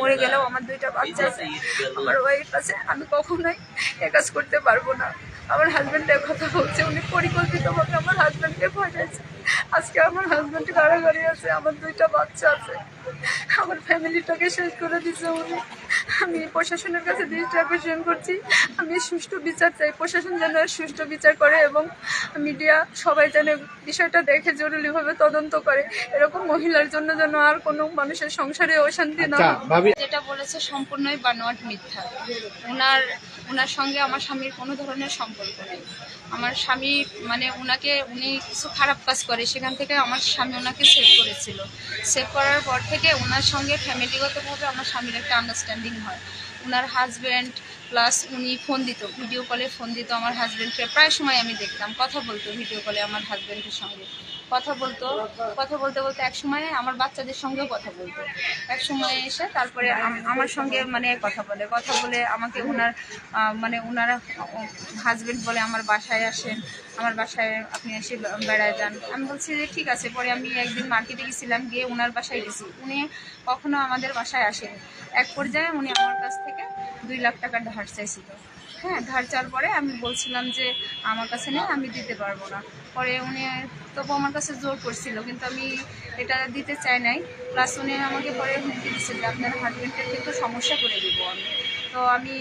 মরে গেলেও আমার দুইটা বাচ্চা আছে। আমার ওয়াইফ আছে। আমি কখনোই এ কাজ করতে পারব না। আমার হাজব্যান্ডের কথা বলছে উনি পরিকল্পিতভাবে আমার হাজব্যান্ডকে পাঠাইছে। আজকে আমার হাজব্যান্ড কারাগারি আছে আমার দুইটা বাচ্চা আছে। আমার ফ্যামিলিটাকে শেষ করে দিছে উনি। আমি প্রশাসনের কাছে দৃষ্টি আকর্ষণ করছি। আমি সুষ্ঠু বিচার চাই। প্রশাসন যেন সুষ্ঠু বিচার করে এবং মিডিয়া সবাই যেন বিষয়টা দেখে জরুরিভাবে তদন্ত করে। এরকম মহিলার জন্য যেন আর কোনো মানুষের সংসারে অশান্তি না আচ্ছা। ভাবি যেটা বলেছে সম্পূর্ণই বানোয়াট মিথ্যা। ওনার ওনার সঙ্গে আমার স্বামীর কোনো ধরনের সম্পর্ক আমার স্বামী মানে ওনাকে উনি কিছু খারাপ কাজ করে, সেখান থেকে আমার স্বামী ওনাকে সেভ করেছিল। সেভ করার পর থেকে ওনার সঙ্গে ফ্যামিলিগতভাবে আমার স্বামীর একটা আন্ডারস্ট্যান্ডিং হয়। ওনার হাজব্যান্ড প্লাস উনি ফোন দিত ভিডিও কলে ফোন দিত আমার হাজব্যান্ডকে প্রায় সময় আমি দেখতাম, কথা বলতো ভিডিও কলে আমার হাজব্যান্ডের সঙ্গে। কথা বলতো, কথা বলতে বলতে এক সময় আমার বাচ্চাদের সঙ্গেও কথা বলতো। এক সময় এসে তারপরে আমার সঙ্গে মানে কথা বলে কথা বলে আমাকে ওনার মানে ওনারা হাজবেন্ড বলে আমার বাসায় আসেন, আমার বাসায় আপনি এসে বেড়ায় যান। আমি বলছি যে ঠিক আছে, পরে আমি একদিন মার্কেটে গেছিলাম, গিয়ে ওনার বাসায় গেছি। উনি কখনো আমাদের বাসায় আসেনি এক পর্যায়ে উনি আমার কাছ থেকে দুই লাখ টাকার ধার চাইছিল। হ্যাঁ ধার চাওয়ার পরে আমি বলছিলাম যে আমার কাছে নেই, আমি দিতে পারব না। পরে উনি তবু আমার কাছে জোর করছিল, কিন্তু আমি এটা দিতে চাই নাই। প্লাস উনি আমাকে পরে হুমকি দিচ্ছে যে আপনার হাজব্যান্ডের কিন্তু সমস্যা করে দিব আমি। তো আমি,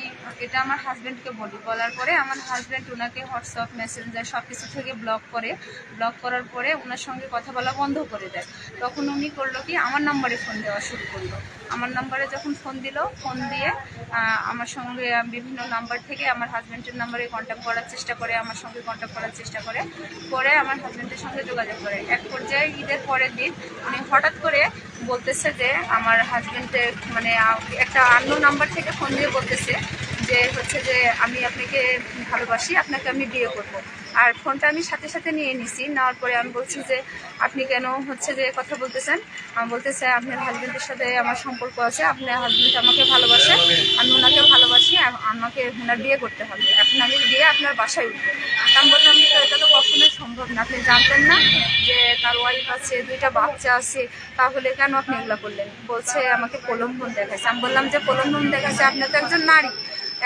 এটা আমার হাজব্যান্ডকে বলি। বলার পরে আমার হাজব্যান্ড ওনাকে হোয়াটসঅ্যাপ মেসেঞ্জার সব কিছু থেকে ব্লক করে ব্লক করার পরে ওনার সঙ্গে কথা বলা বন্ধ করে দেয়। তখন উনি করল কি, আমার নাম্বারে ফোন দেওয়া শুরু করল। আমার নাম্বারে যখন ফোন দিল ফোন দিয়ে আমার সঙ্গে বিভিন্ন নাম্বার থেকে আমার হাজব্যান্ডের নাম্বারে কন্ট্যাক্ট করার চেষ্টা করে, আমার সঙ্গে কন্ট্যাক্ট করার চেষ্টা করে। করে আমার হাজব্যান্ডের সঙ্গে যোগাযোগ করে। এক পর্যায়ে ঈদের পরের দিন উনি হঠাৎ করে বলতেছে যে, আমার হাজব্যান্ডের মানে একটা অন্য নাম্বার থেকে ফোন দিয়ে বলতেছে যে, হচ্ছে যে, আমি আপনাকে ভালোবাসি, আপনাকে আমি বিয়ে করব। আর ফোনটা আমি সাথে সাথে নিয়ে নিছি। নেওয়ার পরে আমি বলছি যে, আপনি কেন হচ্ছে যে কথা বলতেছেন? আমি বলতেছে, আপনার হাজব্যান্ডের সাথে আমার সম্পর্ক আছে। আপনার হাজব্যান্ড আমাকে ভালোবাসে। আমি ওনাকে ভালোবাসি। আমাকে ওনার বিয়ে করতে হবে। এখন আমি বিয়ে আপনার বাসায় উঠবো। আমি বললাম, তো এটা তো কখনোই সম্ভব না। আপনি জানতেন না যে তার ওয়াইফ আছে, দুইটা বাচ্চা আছে। তাহলে কেন আপনি এগুলা করলেন? বলছে, আমাকে প্রলম্বন দেখাচ্ছে। আমি বললাম যে প্রলম্বন দেখাচ্ছে? আপনি তো একজন নারী।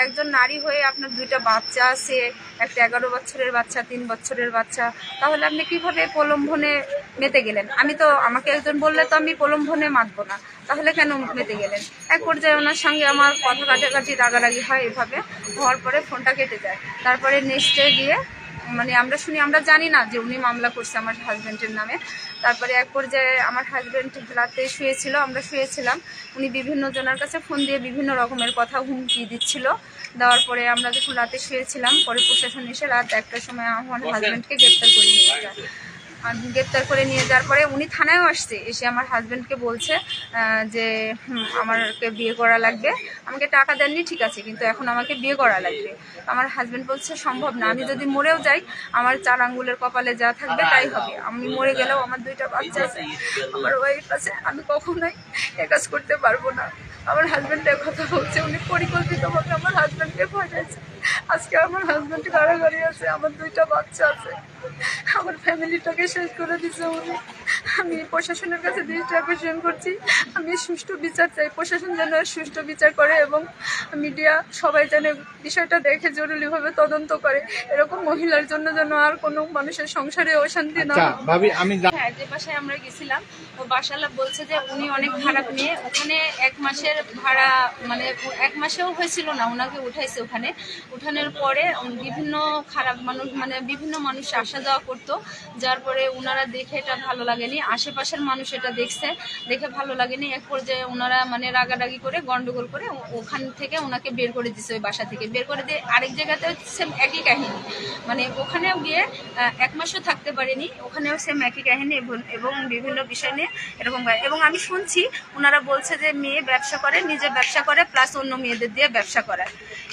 একজন নারী হয়ে আপনার দুইটা বাচ্চা আছে, একটা এগারো বছরের বাচ্চা তিন বছরের বাচ্চা, তাহলে আপনি কীভাবে প্রলম্বনে মেতে গেলেন? আমি তো, আমাকে একজন বললে তো আমি প্রলম্বনে মাতবো না, তাহলে কেন মেতে গেলেন? এক পর্যায়ে ওনার সঙ্গে আমার কথা কাটাকাটি, রাগারাগি হয় এভাবে, হওয়ার পরে ফোনটা কেটে যায়। তারপরে নেক্সটে গিয়ে মানে আমরা শুনি আমরা জানি না যে উনি মামলা করছে আমার হাজব্যান্ডের নামে। তারপরে এক পর্যায়ে আমার হাজব্যান্ড রাতে শুয়েছিল আমরা শুয়েছিলাম। উনি বিভিন্ন জনের কাছে ফোন দিয়ে বিভিন্ন রকমের কথা হুমকি দিচ্ছিল। দেওয়ার পরে আমরা যখন রাতে শুয়েছিলাম পরে প্রশাসন এসে রাত একটার সময় আমার হাজব্যান্ডকে গ্রেপ্তার করে নিয়ে যায়। গ্রেপ্তার করে নিয়ে যাওয়ার পরে উনি থানায়ও আসছে, এসে আমার হাজব্যান্ডকে বলছে যে আমাকে বিয়ে করা লাগবে। আমাকে টাকা দেননি, ঠিক আছে, কিন্তু এখন আমাকে বিয়ে করা লাগবে। আমার হাজব্যান্ড বলছে, সম্ভব না, আমি যদি মরেও যাই, আমার চার আঙ্গুলের কপালে যা থাকবে, তাই হবে। আমি মরে গেলেও আমার দুইটা বাচ্চা আছে, আমার ওয়াইফ আছে, আমি কখনোই এ কাজ করতে পারব না। আমার হাজব্যান্ডের কথা বলছে, উনি পরিকল্পিতভাবে আমার হাজব্যান্ডকে পাঠাইছে আজকে আমার হাজব্যান্ড কারাগারি আছে আমার দুইটা বাচ্চা আছে। আমার ফ্যামিলিটাকে শেষ করে দিছে উনি। আমি প্রশাসনের কাছে দৃষ্টি আকর্ষণ করছি। আমি সুষ্ঠু বিচার চাই। প্রশাসন যেন সুষ্ঠু বিচার করে এবং মিডিয়া সবাই যেন বিষয়টা দেখে জরুরিভাবে তদন্ত করে। এরকম মহিলার জন্য যেন আর কোনো মানুষের সংসারে অশান্তি না আচ্ছা ভাবি আমি জা- হ্যাঁ যে বাসায় আমরা গেছিলাম ও বাসালা বলছে যে উনি অনেক খারাপ মেয়ে। ওখানে এক মাসের ভাড়া মানে এক মাসেও হয়েছিল না ওনাকে উঠাইছে ওখানে। উঠানোর পরে বিভিন্ন খারাপ মানুষ মানে বিভিন্ন মানুষ আসা যাওয়া করতো, যার পরে ওনারা দেখে এটা ভালো লাগেনি। আশেপাশের মানুষ এটা দেখছে, দেখে ভালো লাগেনি। এক পর্যায়ে ওনারা মানে রাগারাগি করে, গন্ডগোল করে ওখান থেকে ওনাকে বের করে দিছে ওই বাসা থেকে। বের করে দিয়ে আরেক জায়গাতে সেম একই কাহিনী। মানে ওখানেও গিয়ে এক মাসও থাকতে পারেনি। ওখানেও সেম একই কাহিনী এবং- বিভিন্ন বিষয় নিয়ে এরকম। এবং আমি শুনছি ওনারা বলছে যে মেয়ে ব্যবসা করে, নিজে ব্যবসা করে প্লাস অন্য মেয়েদের দিয়ে ব্যবসা করায়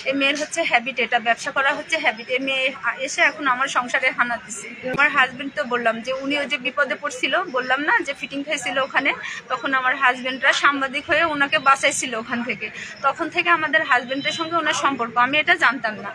এই মেয়ের হচ্ছে হ্যাবিট এটা ব্যবসা করা হচ্ছে হ্যাবিট এই মেয়ে এসে এখন আমার সংসারে হানা দিচ্ছে আমার হাজবেন্ড তো বললাম যে, উনি ওই যে বিপদে পড়ছিল, বললাম না যে ফিটিং খাইছিল ওখানে। তখন আমার হাজবেন্ডরা সাংবাদিক হয়ে ওনাকে বাঁচাইছিল ওখান থেকে। তখন থেকে আমাদের হাজবেন্ডের সঙ্গে ওনার সম্পর্ক। আমি এটা জানতাম না।